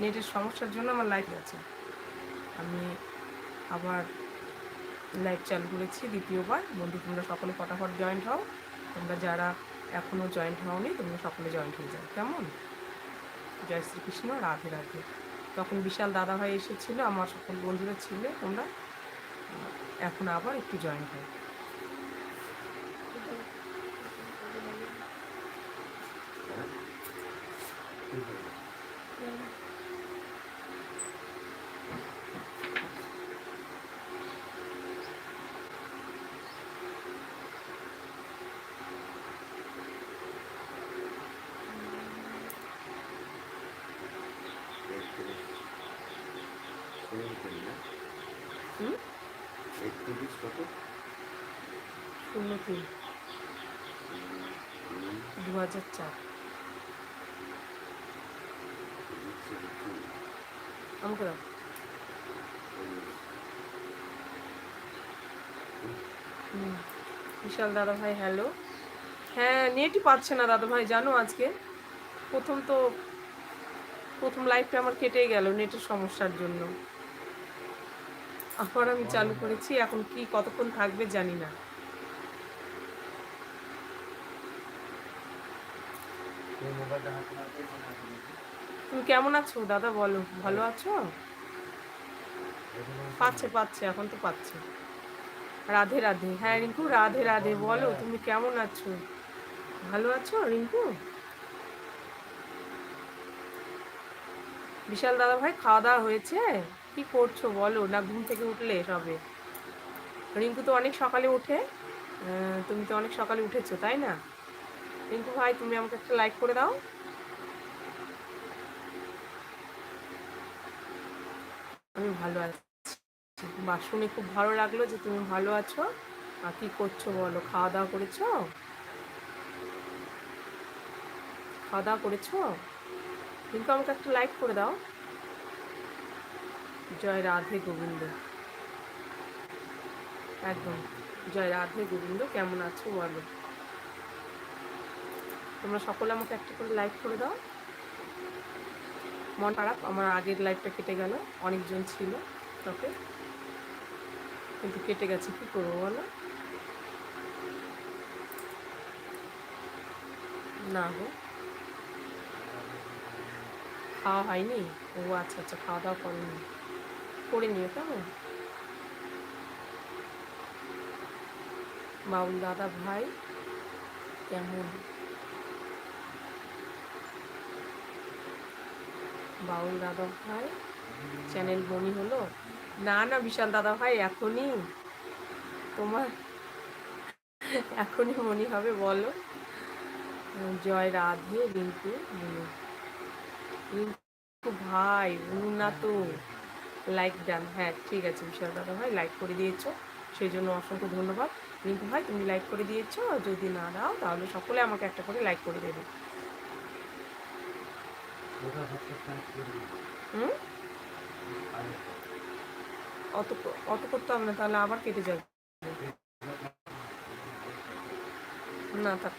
নেটের সমস্যার জন্য আমার লাইভ আছে। আমি আবার লাইভ চালু করেছি দ্বিতীয়বার। বন্ধু, তোমরা সকলে ফটাফট জয়েন্ট হও। তোমরা যারা এখনও জয়েন্ট হওনি, তোমরা সকলে জয়েন্ট হয়ে যাও। কেমন? জয় শ্রীকৃষ্ণ, রাধে রাধে। তখন বিশাল দাদাভাই এসেছিল, আমার সকল বন্ধুরা ছিল, তোমরা এখন আবার একটু জয়েন হও। শূন্য তিন দু হাজার চার বিশাল দাদা ভাই হ্যালো হ্যাঁ নেটই পাচ্ছে না দাদা ভাই জানো আজকে। প্রথম তো, প্রথম লাইফটা আমার কেটেই গেল নেটের সমস্যার জন্য। আবার আমি চালু করেছি, এখন কি কতক্ষণ থাকবে জানি না। তুমি কেমন আছো? দাদা বলো, ভালো আছো? পাচ্ছে পাচ্ছে, এখন তো পাচ্ছে। রাধে রাধে। হ্যাঁ রিঙ্কু, রাধে রাধে, বলো, তুমি কেমন আছো? ভালো আছো, রিঙ্কু? বিশাল দাদা ভাই খাওয়া দাওয়া হয়েছে? কি করছ বলো? না, ঘুম থেকে উঠলে সবে। রিঙ্কু তো অনেক সকালে উঠে তুমি তো অনেক সকালে উঠেছো, তাই না? রিঙ্কু ভাই, তুমি আমাকে একটা লাইক করে দাও। আমি ভালো আছি। বা, শুনে খুব ভালো লাগল যে তুমি ভালো আছো। আর কি করছ বলো? খাওয়া দাওয়া করেছ? খাওয়া দাওয়া করেছ? কিন্তু আমাকে একটা লাইক করে দাও। জয় রাধে গোবিন্দ। একদম, জয় রাধে গোবিন্দ, কেমন আছো বলো? তোমরা সকলে আমাকে একটা করে লাইক করে দাও। মন খারাপ, আমার আগের লাইফটা কেটে গেল, অনেকজন ছিল তোকে। কিন্তু কেটে গেছে, কি করব বলো? না গো। খাওয়া হয়নি? ও আচ্ছা আচ্ছা খাওয়া দাওয়া করেনি। করে নিও কেমন? বাউল দাদা ভাই, কেমন? বাউল দাদা ভাই, চ্যানেল বনি হলো? না না, বিশাল দাদা ভাই, এখনই। তোমার এখনই মনি হবে, বলো। জয় রাধে, রিঙ্কু রিঙ্কু। ভাই বলুন না তো। লাইক ডান হ্যাঁ ঠিক আছে বিশাল দাদা ভাই লাইক করে দিয়েছ। সেই জন্য অসংখ্য ধন্যবাদ। রিঙ্কু ভাই তুমি লাইক করে দিয়েছ। যদি না দাও তাহলে সকলে আমাকে একটা করে লাইক করে দেবে। হুম? অত অত করতে হবে না তাহলে আবার কেটে যাবে। না থাক।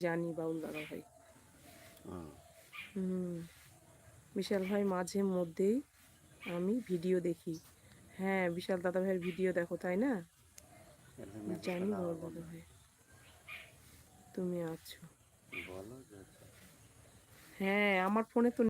জানি বাউল দাদা ভাই। হুম। হুম। বিশাল ভাই মাঝে মধ্যেই আমি ভিডিও দেখি। হ্যাঁ বিশাল দাদা ভাইয়ের ভিডিও দেখো তাই না? জানি বাউল। দাদা ভাই। তুমি আছো। হ্যাঁ আমার ফোনে তো